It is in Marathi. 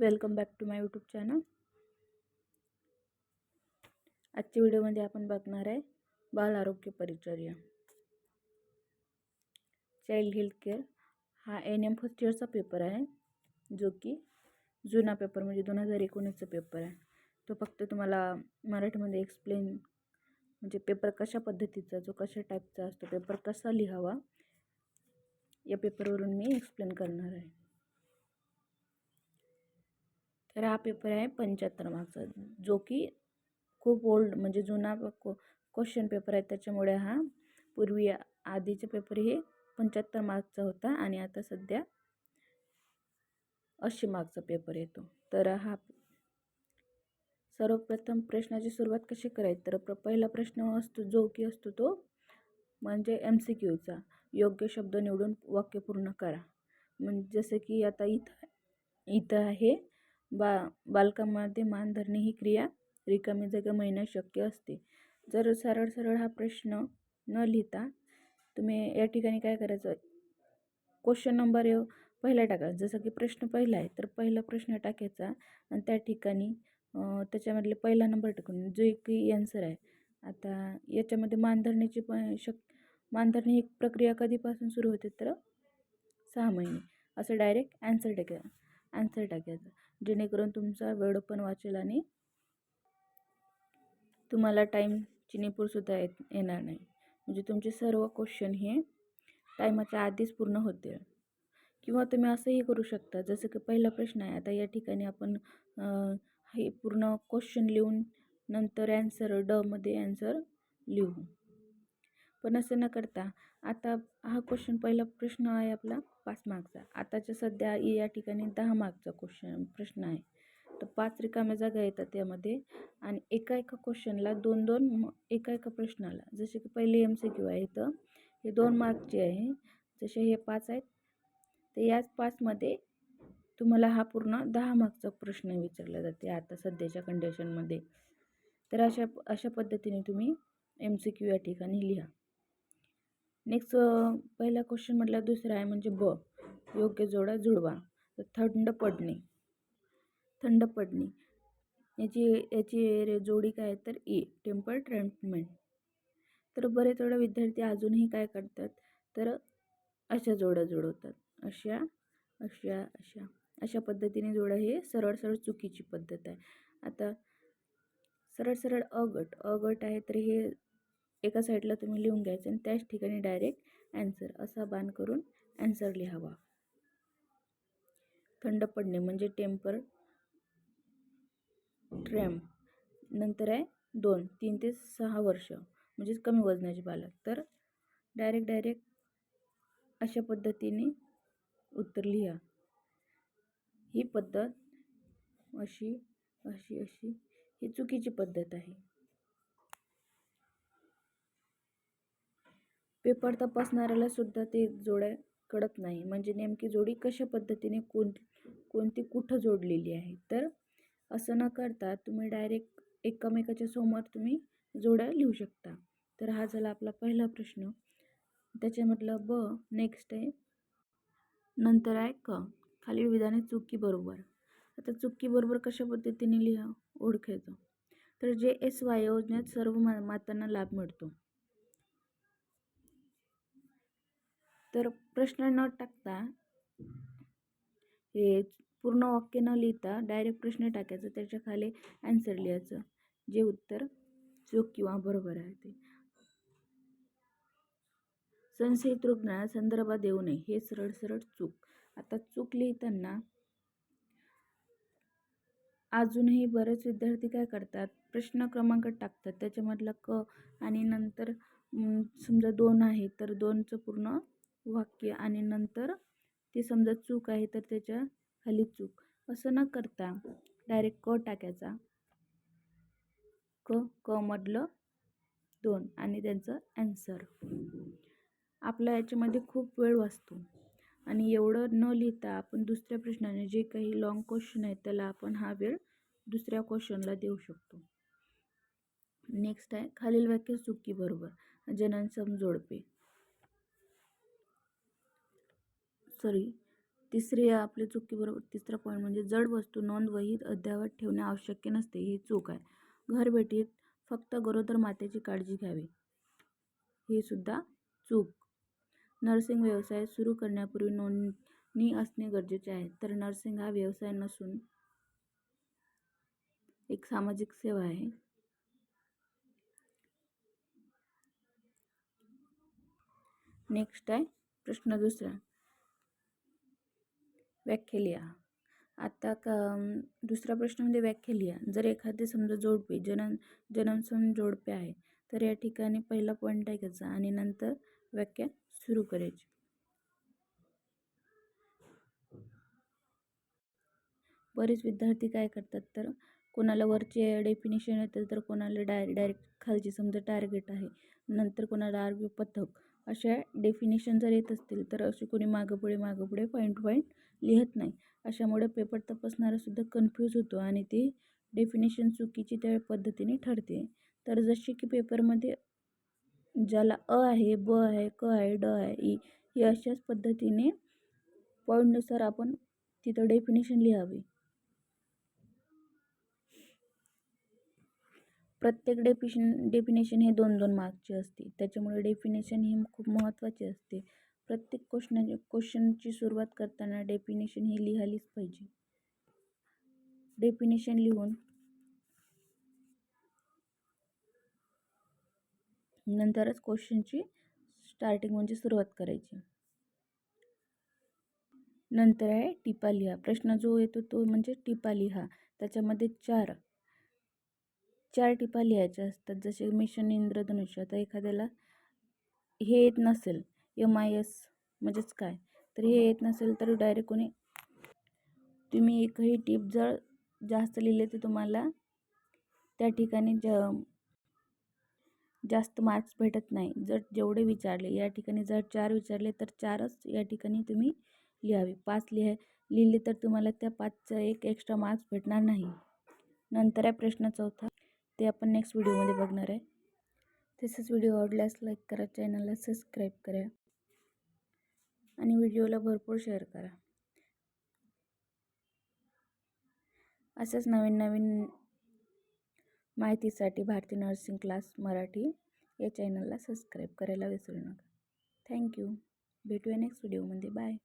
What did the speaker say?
Welcome back to my YouTube channel. आजच्या व्हिडिओमध्ये आपण बघणार आहे बाल आरोग्य परिचर्या. चाइल्ड हेल्थ केअर हा एन एम फर्स्ट इयरचा पेपर आहे जो की जुना पेपर म्हणजे दोन हजार एकोणीसचा पेपर आहे. तो फक्त तुम्हाला मराठीमध्ये एक्सप्लेन म्हणजे पेपर कशा पद्धतीचा जो कशा टाईपचा असतो पेपर कसा लिहावा या पेपरवरून मी एक्सप्लेन करणार आहे. तर हा पेपर आहे पंच्याहत्तर मार्कचा जो की खूप ओल्ड म्हणजे जुना को क्वेश्चन पेपर आहे. त्याच्यामुळे हा पूर्वी आधीचे पेपर हे पंच्याहत्तर मार्कचा होता आणि आता सध्या ऐंशी मार्कचा पेपर येतो तर हा सर्वप्रथम प्रश्नाची सुरुवात कशी करायची? तर प्र पहिला प्रश्न असतो जो की असतो तो म्हणजे एम सी क्यूचा योग्य शब्द निवडून वाक्य पूर्ण करा. म्हणजे जसं की आता इथं इथं आहे बा बालकामध्ये मान धरणे ही क्रिया रिकामी जागा मिळणे शक्य असते. जर सरळ सरळ हा प्रश्न न लिहिता तुम्ही या ठिकाणी काय करायचं? क्वेश्चन नंबर पहिला टाका. जसं की प्रश्न पहिला आहे तर पहिला प्रश्न टाकायचा आणि त्या ठिकाणी त्याच्यामधले पहिला नंबर टाकून जो की आन्सर आहे. आता याच्यामध्ये मानधरणीची पण शक मानधरणी ही प्रक्रिया कधीपासून सुरू होते तर सहा महिने. असं डायरेक्ट ॲन्सर टाका ॲन्सर टाकायचं. जेणेकरून तुमचा वेळ पण वाचेल आणि तुम्हाला टाईमची निपूरसुद्धा येत येणार नाही. म्हणजे तुमचे सर्व क्वेश्चन हे टायमाच्या आधीच पूर्ण होतील. किंवा तुम्ही असंही करू शकता जसं की पहिला प्रश्न आहे आता या ठिकाणी आपण हे पूर्ण क्वेश्चन लिहून नंतर ॲन्सर डमध्ये ॲन्सर लिहू. पण असं न करता आता हा क्वेश्चन पहिला प्रश्न आहे आपला पाच मार्कचा आताच्या सध्या या ठिकाणी दहा मार्कचा क्वेश्चन प्रश्न आहे. तर पाच रिकाम्या जागा येतात त्यामध्ये आणि एका एका क्वेश्चनला दोन दोन एका एका प्रश्नाला. जसे की पहिले एम सी क्यू आहे तर हे दोन मार्कचे आहे. जसे हे पाच आहेत. तर याच पाचमध्ये तुम्हाला हा पूर्ण दहा मार्कचा प्रश्न विचारला जाते आता सध्याच्या कंडिशनमध्ये तर अशा अशा पद्धतीने तुम्ही एम सी क्यू या ठिकाणी लिहा. नेक्स्ट पहिला क्वेश्चन म्हटलं दुसरा आहे म्हणजे ब. योग्य जोडा जुळवा तर थंड पडणे. थंड पडणे. याची याची जोडी काय तर ए टेम्पर ट्रीटमेंट तर बरेच वेळा विद्यार्थी अजूनही काय करतात? तर अशा जोड्या जोडवतात. अशा अशा अशा. अशा पद्धतीने जोडा हे सरळ सरळ चुकीची पद्धत आहे. आता सरळ सरळ अगट अगट आहे तर हे एका साईडला तुम्ही लिहून घ्यायचं आणि त्याच ठिकाणी डायरेक्ट ॲन्सर असा बाण करून ॲन्सर लिहावा. थंड पडणे म्हणजे टेम्पर ट्रॅम नंतर आहे दोन तीन ते सहा वर्ष म्हणजेच कमी वजनाचे बालक. तर डायरेक्ट डायरेक्ट अशा पद्धतीने उत्तर लिहा. ही पद्धत अशी अशी अशी ही चुकीची पद्धत आहे. पेपर तपासणाऱ्याला सुद्धा ते जोड्या कळत नाही. म्हणजे नेमकी जोडी कशा पद्धतीने कोण कोणती कुठं जोडलेली आहे? तर असं न करता तुम्ही डायरेक्ट एकमेकाच्या समोर तुम्ही जोड्या लिहू शकता. तर हा झाला आपला पहिला प्रश्न. त्याच्यामधलं ब नेक्स्ट आहे. नंतर आहे क. खालील विधाने चुकी बरोबर. आता चुकी बरोबर कशा पद्धतीने लिहा? ओळखायचं. तर जे एस वाय योजनेत सर्व मा मातांना लाभ मिळतो. तर प्रश्न न टाकता हे पूर्ण वाक्य न लिहिता डायरेक्ट प्रश्न टाकायचं त्याच्याखाली ॲन्सर लिहायचं. जे उत्तर चूक किंवा बरोबर आहे ते. संशयित रुग्णाला संदर्भात देऊ नये. हे सरळ सरळ चूक. आता चूक लिहिताना अजूनही बरेच विद्यार्थी काय करतात? प्रश्न क्रमांक टाकतात. त्याच्यामधला क आणि नंतर समजा दोन आहे तर दोनचं पूर्ण वाक्य आणि नंतर ते समजा चूक आहे तर त्याच्याखाली चूक. असं न करता डायरेक्ट क टाकायचा. क क मधलं दोन आणि त्यांचं ॲन्सर आपला याच्यामध्ये खूप वेळ वाचतो. आणि एवढं न लिहिता आपण दुसऱ्या प्रश्नाने जे काही लॉंग क्वेश्चन आहे त्याला आपण हा वेळ दुसऱ्या क्वेश्चनला देऊ शकतो. नेक्स्ट आहे खालील वाक्य चुकी बरोबर जनन समजोडपे. सॉरी तिसरी आपली चुकीबरोबर तिसरा पॉईंट म्हणजे जड वस्तू नोंद वहीत अद्ययावत ठेवणे आवश्यक नसते ही चूक आहे. घरभेटीत फक्त गरोदर मातेची काळजी घ्यावी ही सुद्धा चूक. नर्सिंग व्यवसाय सुरू करण्यापूर्वी नोंदणी असणे गरजेचे आहे तर नर्सिंग हा व्यवसाय नसून एक सामाजिक सेवा आहे. नेक्स्ट आहे प्रश्न दुसरा. व्याख्या लिहा. आता का दुसरा प्रश्नामध्ये व्याख्या लिहा. जर एखादे समजा जोडपे जनन जननसम जोडपे आहे तर या ठिकाणी पहिला पॉईंट टाकायचा आणि नंतर व्याख्या सुरू करायची. बरेच विद्यार्थी काय करतात तर कोणाला वरचे डेफिनेशन येतं तर कोणाला डाय डायरेक्ट खालची समजा टार्गेट आहे नंतर कोणाला आरोग्य पथक अशा डेफिनेशन जर येत असतील तर असे कोणी मागं पुढे मागं पुढे पॉईंट पॉईंट लिहत नाही. अशामुळे पेपर तपासणारासुद्धा कन्फ्यूज होतो आणि ती डेफिनेशन चुकीची त्या पद्धतीने ठरते. तर जशी की पेपरमध्ये ज्याला अ आहे ब आहे क आहे ड आहे ई ही अशाच पद्धतीने पॉईंटनुसार आपण तिथं डेफिनेशन लिहावी. प्रत्येक डेफिशन डेफिनेशन हे दोन दोन मार्कचे असते. त्याच्यामुळे डेफिनेशन ही खूप महत्त्वाची असते. प्रत्येक क्वेश्चन क्वेश्चनची सुरुवात करताना डेफिनेशन ही लिहायलीच पाहिजे. डेफिनेशन लिहून नंतरच क्वेश्चनची स्टार्टिंग म्हणजे सुरुवात करायची. नंतर आहे टिपा लिहा. प्रश्न जो येतो तो म्हणजे टिपा लिहा. त्याच्यामध्ये चार चार टिपा लिहायच्या असतात. जसे मिशन इंद्रधनुष्य आता एखाद्याला हे येत नसेल एम आय एस म्हणजेच काय? तर हे येत नसेल तर डायरेक्ट कोणी तुम्ही एकही टिप जर जास्त लिहिले तर तुम्हाला त्या ठिकाणी ज जास्त मार्क्स भेटत नाही. जर जेवढे विचारले या ठिकाणी जर चार विचारले तर चारच या ठिकाणी तुम्ही लिहावे. पाच लिहा लिहिले तर तुम्हाला त्या पाचचा एक एक्स्ट्रा मार्क्स भेटणार नाही. नंतर आहे प्रश्न चौथा. ते आपण नेक्स्ट व्हिडिओमध्ये बघणार आहे. तसेच व्हिडिओ आवडल्यास लाईक करा चॅनलला सबस्क्राईब करा. आणि व्हिडिओला भरपूर शेअर करा. असंच नवीन नवीन माहितीसाठी भारतीय नर्सिंग क्लास मराठी या चॅनलला सबस्क्राईब करायला विसरू नका. थँक्यू भेटूया नेक्स्ट व्हिडिओमध्ये. बाय.